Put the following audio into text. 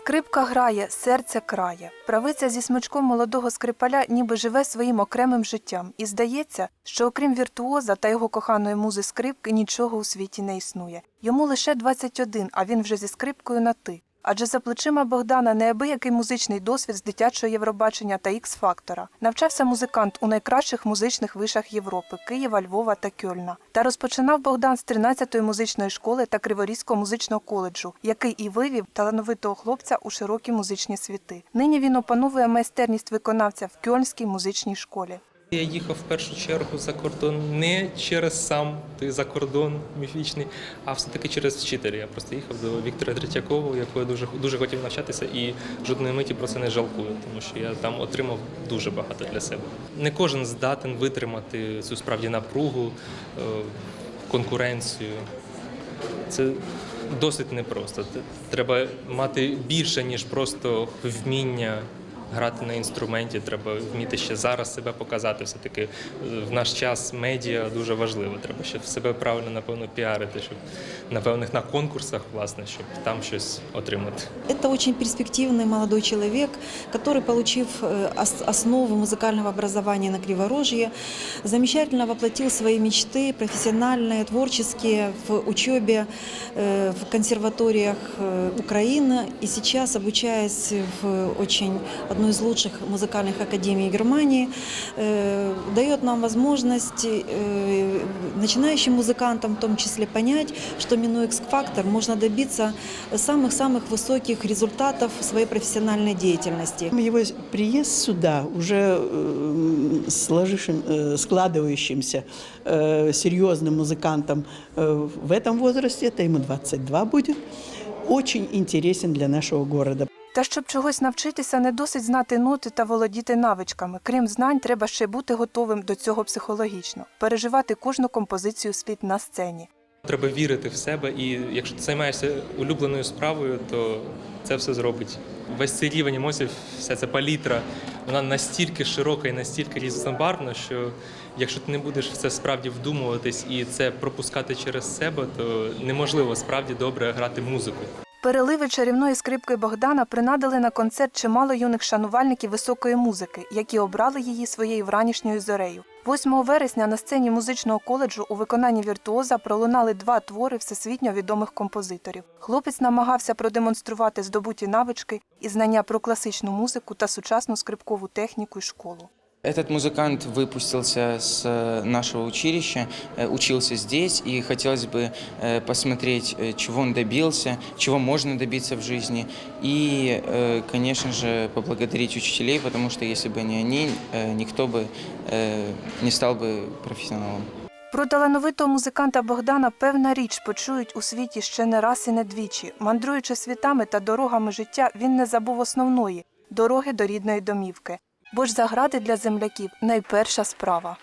Скрипка грає, серце крає. Правиця зі смичком молодого скрипаля ніби живе своїм окремим життям, і здається, що окрім віртуоза та його коханої музи скрипки нічого у світі не існує. Йому лише 21, а він вже зі скрипкою на ти. Адже за плечима Богдана неабиякий музичний досвід з дитячого Євробачення та Ікс-фактора. Навчався музикант у найкращих музичних вишах Європи Києва, Львова та Кьольна. Та розпочинав Богдан з 13-ї музичної школи та Криворізького музичного коледжу, який і вивів талановитого хлопця у широкі музичні світи. Нині він опановує майстерність виконавця в Кьольнській музичній школі. Я їхав в першу чергу за кордон не через сам той закордон міфічний, а все-таки через вчителя. Я просто їхав до Віктора Третьякова, якого я дуже дуже хотів навчатися, і жодної миті про це не жалкую, тому що я там отримав дуже багато для себе. Не кожен здатен витримати цю справді напругу, е, конкуренцію. Це досить непросто. Треба мати більше, ніж просто вміння грати на інструменті. Треба вміти ще зараз себе показати. Все-таки е, в наш час медіа дуже важливо. Треба ще себе правильно, напевно, піарити, щоб на певних на конкурсах, власне, щоб там щось отримати. Это очень перспективный молодой человек, который, получив э, ос- основу музыкального образования на Криворожье, замечательно воплотил свои мечты профессиональные, творческие в учебе э, в консерваториях э, Украины и сейчас, обучаясь в очень Одной из лучших музыкальных академий Германии, э, дает нам возможность э, начинающим музыкантам в том числе понять, что минуя X-фактор можно добиться самых-самых высоких результатов своей профессиональной деятельности. Его приезд сюда уже э, сложившим- складывающимся серьезным музыкантом в этом возрасте, это ему 22 будет, очень интересен для нашего города. Та щоб чогось навчитися, не досить знати ноти та володіти навичками. Крім знань, треба ще бути готовим до цього психологічно, переживати кожну композицію слід на сцені. Треба вірити в себе, і якщо ти займаєшся улюбленою справою, то це все зробить. Весь цей рівень емоцій, вся ця палітра, вона настільки широка і настільки різнобарвна, що якщо ти не будеш в це справді вдумуватись і це пропускати через себе, то неможливо справді добре грати музику. Переливи чарівної скрипки Богдана принадили на концерт чимало юних шанувальників високої музики, які обрали її своєю вранішньою зорею. 8 вересня на сцені музичного коледжу у виконанні віртуоза пролунали два твори всесвітньо відомих композиторів. Хлопець намагався продемонструвати здобуті навички і знання про класичну музику та сучасну скрипкову техніку і школу. Этот музыкант выпустился с э, нашего училища, э, учился здесь, и хотелось бы э, посмотреть, э, чего он добился, чего можно добиться в жизни, и, э, конечно же, поблагодарить учителей, потому что если бы не они, э, никто бы э, не стал бы профессионалом. Про талановитого музиканта Богдана певна річ почують у світі ще не раз і не двічі. Мандруючи світами та дорогами життя, він не забув основної дороги до рідної домівки. Бо ж загради для земляків найперша справа.